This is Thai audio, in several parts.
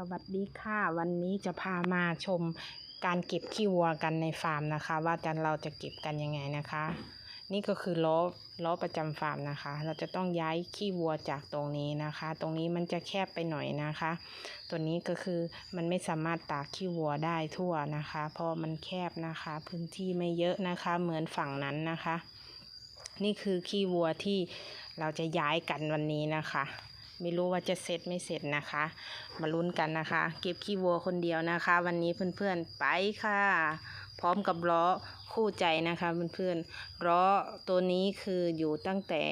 สวัสดีค่ะ วันนี้จะพามาชมการเก็บขี้วัวกันในฟาร์มนะคะ ว่าจะเราจะเก็บกันยังไงนะคะ นี่ก็คือล้อล้อประจำฟาร์มนะคะ เราจะต้องย้ายขี้วัวจากตรงนี้นะคะ ตรงนี้มันจะแคบไปหน่อยนะคะ ตัวนี้ก็คือมันไม่สามารถตากขี้วัวได้ทั่วนะคะ เพราะมันแคบนะคะ พื้นที่ไม่เยอะนะคะ เหมือนฝั่งนั้นนะคะ นี่คือขี้วัวที่เราจะย้ายกันวันนี้นะคะ ไม่รู้ว่าจะเสร็จไม่เสร็จนะคะ มาลุ้นกันนะคะ เก็บขี้วัวคนเดียวนะคะ วันนี้เพื่อนๆไปค่ะ พร้อมกับล้อคู่ใจนะคะเพื่อนๆล้อตัวนี้คืออยู่ตั้งแต่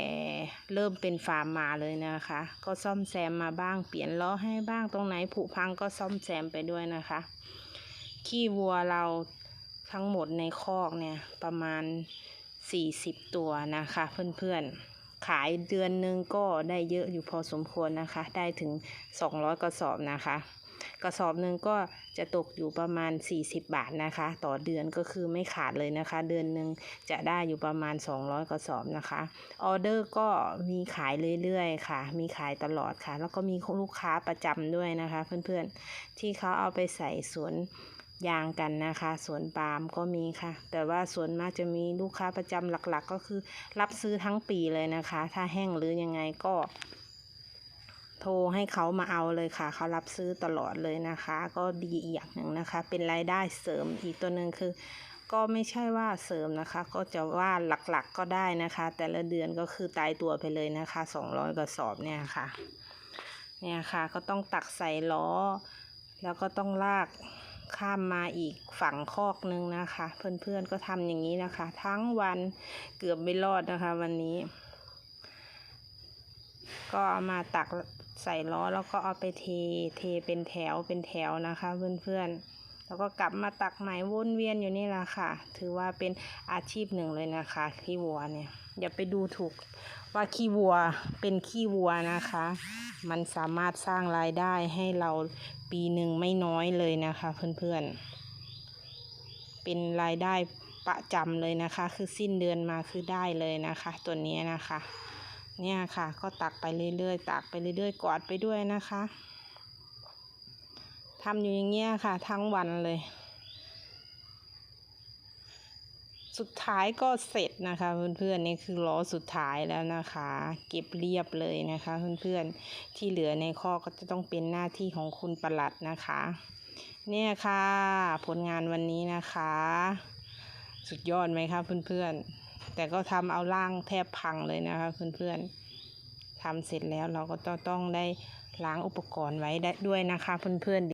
เริ่มเป็นฟาร์มมาเลยนะคะ ก็ซ่อมแซมมาบ้างเปลี่ยนล้อให้บ้างตรงไหนผุพังก็ซ่อมแซมไปด้วยนะคะ ขี้วัวเราทั้งหมดในคอกเนี่ยประมาณ 40 ตัวนะคะเพื่อนๆ ขายเดือนหนึ่งก็ได้เยอะอยู่พอสมควรนะคะ ได้ถึง 200 กระสอบนะคะ กระสอบหนึ่งก็จะตกอยู่ประมาณ 40 บาทนะคะ ต่อเดือนก็คือไม่ขาดเลยนะคะ เดือนหนึ่งจะได้อยู่ประมาณ 200 กระสอบนะคะออเดอร์ก็มีขายเรื่อยๆค่ะ มีขายตลอดค่ะ แล้วก็มีลูกค้าประจำด้วยนะคะ เพื่อนๆที่เขาเอาไปใส่สวน ยางกันนะคะสวนปาล์มก็มีค่ะ แต่ว่าสวนมากจะมีลูกค้าประจำหลักๆ ก็คือรับซื้อทั้งปีเลยนะคะ ถ้าแห้งหรือยังไงก็ โทรให้เขามาเอาเลยค่ะ เขารับซื้อตลอดเลยนะคะ ก็ดีอีกอย่างหนึ่งนะคะ เป็นรายได้เสริมอีกตัวหนึ่งคือ ก็ไม่ใช่ว่าเสริมนะคะ ก็จะว่าหลักๆก็ได้นะคะ แต่ละเดือนก็คือตายตัวไปเลยนะคะ 200กระสอบเนี่ยค่ะ เนี่ยค่ะ ก็ต้องตักใส่ล้อ แล้วก็ต้องลาก ข้ามมาอีกฝั่งคอกนึงนะคะ เพื่อนๆก็ทำอย่างนี้นะคะ ทั้งวันเกือบไม่รอดนะคะ วันนี้ ก็เอามาตักใส่ล้อแล้วก็เอาไปเทเทเป็นแถวเป็นแถวนะคะ เพื่อนๆ แล้วก็กลับมาตักใหมวนเวียนอยู่นี่แหละค่ะ ถือว่าเป็นอาชีพหนึ่งเลยนะคะขี้วัวเนี่ย อย่าไปดูถูกว่าขี้วัวเป็นขี้วัวนะคะ มันสามารถสร้างรายได้ให้เราปีหนึ่งไม่น้อยเลยนะคะเพื่อนๆ เป็นรายได้ประจำเลยนะคะ คือสิ้นเดือนมาคือได้เลยนะคะ ตัวนี้นะคะ เนี่ยค่ะ ก็ตักไปเรื่อยๆ ตักไปเรื่อยๆกวาดไปด้วยนะคะ ทำอยู่อย่างเงี้ยค่ะ ทั้งวันเลย สุดท้ายก็เสร็จนะคะ เพื่อนๆนี่คือล้อสุดท้ายแล้วนะคะ เก็บเรียบเลยนะคะ เพื่อนๆที่เหลือในข้อก็จะต้องเป็นหน้าที่ของคุณประหลัดนะคะ เนี่ยค่ะ ผลงานวันนี้นะคะ สุดยอดไหมคะเพื่อนๆ แต่ก็ทำเอาล่างแทบพังเลยนะคะเพื่อนๆทำเสร็จแล้วเราก็ต้องได้ล้างอุปกรณ์ไว้ได้ด้วยนะคะเพื่อนๆ